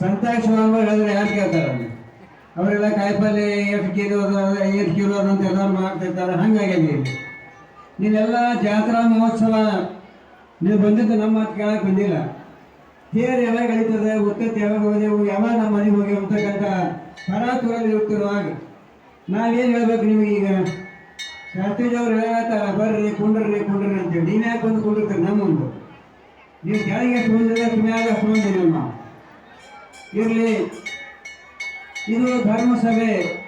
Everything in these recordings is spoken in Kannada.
ಸಂತಾಯ ಶಿವಾಂಬ ಹೇಳಿದ್ರೆ ಯಾರು ಅಲ್ಲಿ ಅವರೆಲ್ಲ ಕಾಯಿಪಲ್ಲೆ ಎಷ್ಟು ಕಿಲೋದು ಐದು ಕಿಲೋ ಅಂತ ಎಲ್ಲ ಮಾಡ್ತಿರ್ತಾರೆ ಇಲ್ಲಿ. ನೀವೆಲ್ಲ ಜಾತ್ರಾ ಮಹೋತ್ಸವ. ನೀವು ಬಂದಿದ್ದು ನಮ್ಮ ಮಾತು ಕೇಳಕ್ಕೆ ಬಂದಿಲ್ಲ. ತೇರು ಯಾವಾಗ ಅಳಿತದೆ, ಉತ್ತತ್ತಿ ಯಾವಾಗ ಹೋದೆವು, ಯಾವಾಗ ನಮ್ಮ ಮನೆಗೆ ಹೋಗಿ ಅಂತಕ್ಕಂಥ ಪರಾತುರಲ್ಲಿ ಇರ್ತಿರುವಾಗ ನಾವೇನು ಹೇಳ್ಬೇಕು ನಿಮಗೆ ಈಗ? ಶಾಸ್ತ್ರೀಜವ್ರು ಹೇಳ್ತಾರ ಬರ್ರಿ, ಕುಂಡ್ರಿ ಕುಂಡ್ರಿ ಅಂತೇಳಿ. ನೀನು ಯಾಕೆ ಬಂದು ಕುಂಡಿರ್ತೀರಿ ನಮ್ಮ ಮುಂದೆ ನೀವು ಕೆಳಗೆ ಎಷ್ಟು ಬಂದಿದೆ ಸುಮ್ಮನೆ ಅಷ್ಟು ಬಂದಿದ್ದೀವಿ ನಾವು ಇರಲಿ. ಇದು ಧರ್ಮಸಭೆ.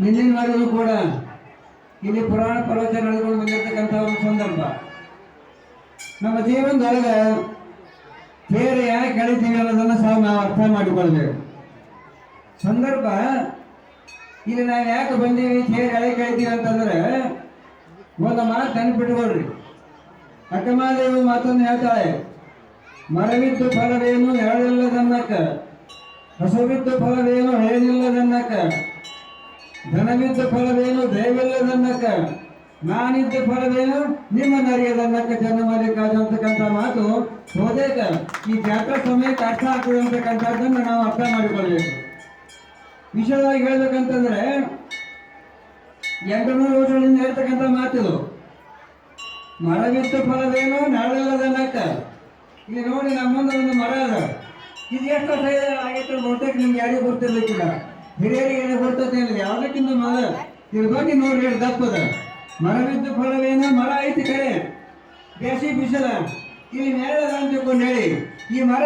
ನಿನ್ನೆವರೆಗೂ ಕೂಡ ಇಲ್ಲಿ ಪುರಾಣ ಪ್ರವಚನ ನಡೆದುಕೊಂಡು ಬಂದಿರತಕ್ಕಂಥ ಒಂದು ಸಂದರ್ಭ. ನಮ್ಮ ಜೀವನದೊಳಗೆ ಬೇರೆ ಯಾಕೆ ಕಳಿತೀವಿ ಅನ್ನೋದನ್ನು ಸಹ ನಾವು ಅರ್ಥ ಮಾಡಿಕೊಳ್ಬೇಕು. ಸಂದರ್ಭ, ಇಲ್ಲಿ ನಾವು ಯಾಕೆ ಬಂದೀವಿ ತೇರು ಎಳೆ ಕಳಿತೀವಿ ಅಂತಂದ್ರೆ, ಒಂದು ಮಾತು ನೆನ್ಪಿಟ್ಕೊಳ್ರಿ. ಅಕ್ಕಮಾದೇವಿ ಮಾತನ್ನು ಹೇಳ್ತಾಳೆ. ಮರವಿದ್ದು ಫಲವೇನು ಹೇಳಿಲ್ಲದನ್ನಕ ಹಸುವಿದ್ದು ಫಲವೇನು ಹೇಳಿಲ್ಲದನ್ನಕ ಧನವಿದ್ದ ಫಲವೇನು ದೇವಿಲ್ಲದನ್ನಕ ನಾನಿದ್ದ ಫಲವೇನು ನರಿಯದನ್ನಕ ಅರಿಯದನ್ನಕ್ಕ ಅಂತಕ್ಕಂಥ ಮಾತು ಹೋದೇಕ ಈ ಜಾತ್ರಾ ಸಮಯಕ್ಕೆ ಅರ್ಥ ಆಗ್ತದೆ ಅಂತಕ್ಕಂಥದ್ದನ್ನು ನಾವು ಅರ್ಥ ಮಾಡಿಕೊಳ್ಬೇಕು. ವಿಶೇಷವಾಗಿ ಹೇಳ್ಬೇಕಂತಂದ್ರೆ ಎಂಟುನೂರು ವರ್ಷಗಳಿಂದ ಹೇಳ್ತಕ್ಕಂಥ ಮಾತಿದು. ಮರವಿತ್ತು ಫಲವೇನು ನಾಳೆಲ್ಲದನ್ನಕ್ಕ ಇಲ್ಲಿ ನೋಡಿ ನಮ್ಮ ಮುಂದೆ ಒಂದು ಮರ ಅದ. ಇದು ಎಷ್ಟು ವರ್ಷ ಆಗೈತೆ ಬಹುತೇಕ ನಿಮ್ಗೆ ಯಾರಿಗೂ ಗೊತ್ತಿರ್ಲಿಕ್ಕಿಲ್ಲ ಹಿರಿಯರಿಗೆ ಏನೋ ಗೊತ್ತೈತೆ ಇಲ್ಲ ಯಾವುದಕ್ಕಿಂತ ಮರ ಇದ್ರ ಬಗ್ಗೆ ನೋಡಿ ಹೇಳಿ ದಪ್ಪದ ಮರವಿದ್ದು ಫಲವೇನು ಮರ ಐತಿ ಕಡೆ ಬೇಸಿ ಬಿಸಿಲ. ಇಲ್ಲಿ ಮೇಲೆ ಅಂತ ತಿಳ್ಕೊಂಡು ಹೇಳಿ. ಈ ಮರ